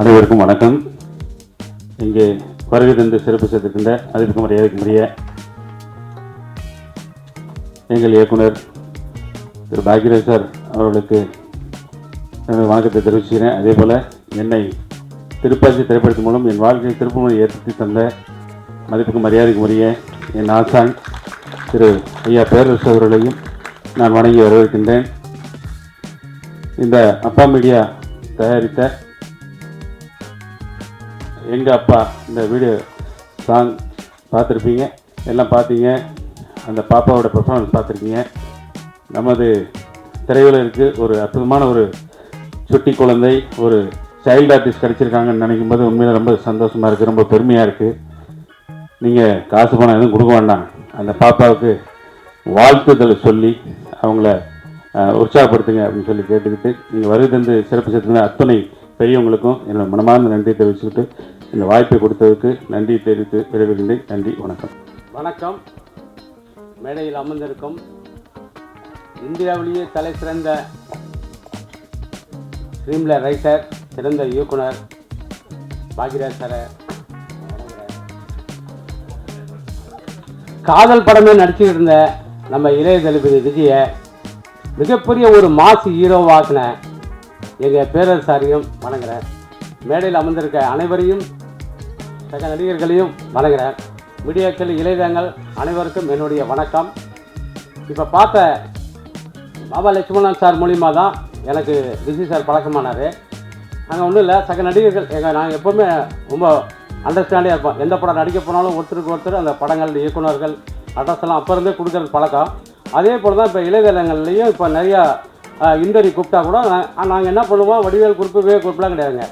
அனைவருக்கும் வணக்கம். இங்கே வருகை தந்து சிறப்பு சேர்த்திருக்கின்ற அதிர்க்கும் மரியாதைக்குரிய எங்கள் இயக்குனர் திரு பாக்யராஜ் சார் அவர்களுக்கு எனது வணக்கத்தை தெரிவிச்சுக்கிறேன். அதே போல் என்னை திருப்பாச்சி திரைப்படத்தின் மூலம் என் வாழ்க்கையை திருப்பமுறை ஏற்படுத்தி தந்த மதிப்புக்கு மரியாதைக்குரிய என் ஆசான் திரு ஐயா பேரரசு அவர்களையும் நான் வணங்கி வரவேற்கின்றேன். இந்த அப்பா மீடியா தயாரித்த எங்கள் அப்பா இந்த வீடியோ சாங் பார்த்துருப்பீங்க. எல்லாம் பார்த்தீங்க. அந்த பாப்பாவோட பெர்ஃபார்மன்ஸ் பார்த்துருக்கீங்க நமது திரையுலகிற்கு ஒரு அற்புதமான ஒரு சுட்டி குழந்தை ஒரு சைல்டு ஆர்டிஸ்ட் கிடச்சிருக்காங்கன்னு நினைக்கும் போது உண்மையில் ரொம்ப சந்தோஷமாக இருக்குது ரொம்ப பெருமையாக இருக்குது நீங்கள் காசு பணம் எதுவும் கொடுக்க வேண்டாம். அந்த பாப்பாவுக்கு வாழ்த்துதலை சொல்லி அவங்கள உற்சாகப்படுத்துங்க அப்படின்னு சொல்லி கேட்டுக்கிட்டு நீங்கள் வருகை தந்து சிறப்பு சேர்த்துங்க அத்தனை பெரியவங்களுக்கும் என்னோட மனமார்ந்த நன்றி தெரிவிச்சுக்கிட்டு இந்த வாய்ப்பை கொடுத்ததுக்கு நன்றி தெரிவித்து விரைவுகின்றேன் நன்றி வணக்கம். வணக்கம். மேடையில் அமர்ந்திருக்கும் இந்தியாவிலேயே தலை சிறந்த ஸ்க்ரீன்ல ரைட்டர் சிறந்த இயக்குனர் பாக்யராஜ் சாரை. காதல் படமே நடிச்சுட்டு இருந்த நம்ம இளைய தளபதி விஜயை மிகப்பெரிய ஒரு மாசு ஹீரோவாக்குன எங்கள் பேரரசாரையும் வணங்குறேன் மேடையில் அமர்ந்திருக்க அனைவரையும் சக நடிகர்களையும் வணங்குறேன் மீடியாக்கள் இளைஞர்கள் அனைவருக்கும் என்னுடைய வணக்கம். இப்போ பார்த்த பாபா லட்சுமணன் சார் மூலிமா தான் எனக்கு விஜி சார் பழக்கமானார். நாங்கள் ஒன்றும் இல்லை சக நடிகர்கள் எங்கள் நாங்கள் எப்போவுமே ரொம்ப அண்டர்ஸ்டாண்டியாக இருப்போம் எந்த படம் நடிக்க போனாலும் ஒருத்தருக்கு ஒருத்தர் அந்த படங்கள் இயக்குனர்கள் அட்ரஸ் எல்லாம் அப்போ இருந்தே கொடுக்குறது பழக்கம். அதே போல் தான் இப்போ இளையதளங்கள்லேயும் இப்போ நிறையா இன்டர்வியூ கூப்பிட்டா கூட நாங்கள் என்ன பண்ணுவோம் வடிவேல் குறிப்பு வே குறிப்புலாம் கிடையாதுங்க.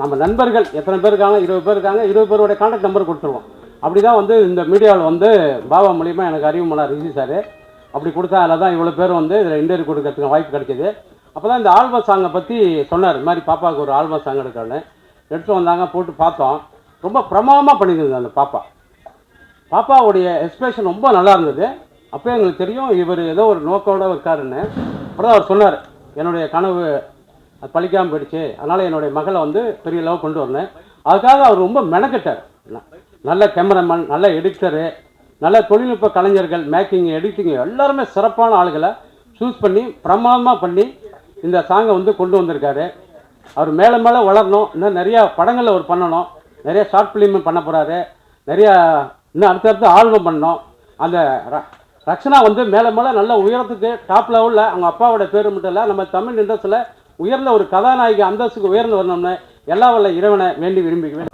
நம்ம நண்பர்கள் எத்தனை பேர் இருக்காங்க? இருபது பேர் இருக்காங்க. இருபது பேரோட கான்டாக்ட் நம்பர் கொடுத்துருவோம். அப்படி தான் வந்து இந்த மீடியாவில் வந்து பாபா மூலியமாக எனக்கு அறிவு பண்ணார் ரிஷி சார் அப்படி கொடுத்தா அதில் தான் இவ்வளோ பேர் வந்து இதில் இன்டர்வியூ கொடுக்கறதுக்கு வாய்ப்பு கிடைக்கிது அப்போ தான் இந்த ஆல்பம் சாங்கை பற்றி சொன்னார். இது மாதிரி பாப்பாவுக்கு ஒரு ஆல்பம் சாங் எடுக்கணும்னு எடுத்து வந்தாங்க போட்டு பார்த்தோம். ரொம்ப பிரமாதமாக பண்ணியிருந்தது அந்த பாப்பா. பாப்பாவுடைய எக்ஸ்பிரஷன் ரொம்ப நல்லா இருந்தது. அப்போ எங்களுக்கு தெரியும் இவர் ஏதோ ஒரு நோக்கோட இருக்காருன்னு. அப்புறம் அவர் சொன்னார் என்னுடைய கனவு அது பழிக்காமல் போயிடுச்சு. அதனால் என்னுடைய மகளை வந்து பெரிய லெவல் கொண்டு வரணும் அதுக்காக அவர் ரொம்ப மெனக்கெட்டார். நல்ல கேமராமேன் நல்ல எடிட்டரு நல்ல தொழில்நுட்ப கலைஞர்கள் மேக்கிங் எடிட்டிங் எல்லாருமே சிறப்பான ஆளுகளை சூஸ் பண்ணி பிரமாதமாக பண்ணி இந்த சாங்கை வந்து கொண்டு வந்திருக்காரு. அவர் மேலே மேலே வளரணும். இன்னும் நிறையா படங்களில் அவர் பண்ணணும். நிறைய ஷார்ட் ஃபிலிம் பண்ண போகிறாரு நிறையா இன்னும் அடுத்தடுத்து ஆல்பம் பண்ணணும். அந்த ர- ரக்ஷனா வந்து மேலே மேலே நல்ல உயரத்துக்கு டாப் லெவலில் அவங்க அப்பாவோட பேர் மட்டும் இல்லை நம்ம தமிழ் இண்டஸ்ட்ரியில் உயர்ந்த ஒரு கதாநாயகி அந்தஸ்துக்கு உயர்ந்து வரணும்னு எல்லா வல்ல இறைவனை வேண்டி விரும்புகிறேன்.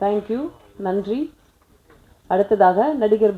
தேங்க்யூ நன்றி. அடுத்ததாக நடிகர்